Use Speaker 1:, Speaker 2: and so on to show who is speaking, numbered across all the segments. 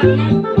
Speaker 1: เ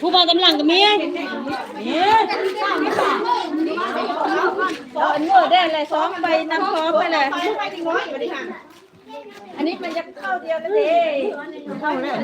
Speaker 1: ผู้บ่าวกำลังกับเมียเมีย
Speaker 2: เอาอันเมื่อได้เลยซ้อมไปนำซ้อมไปเลยอันนี้มันจะเข้าเดียวกันเลยเข้าแล้ว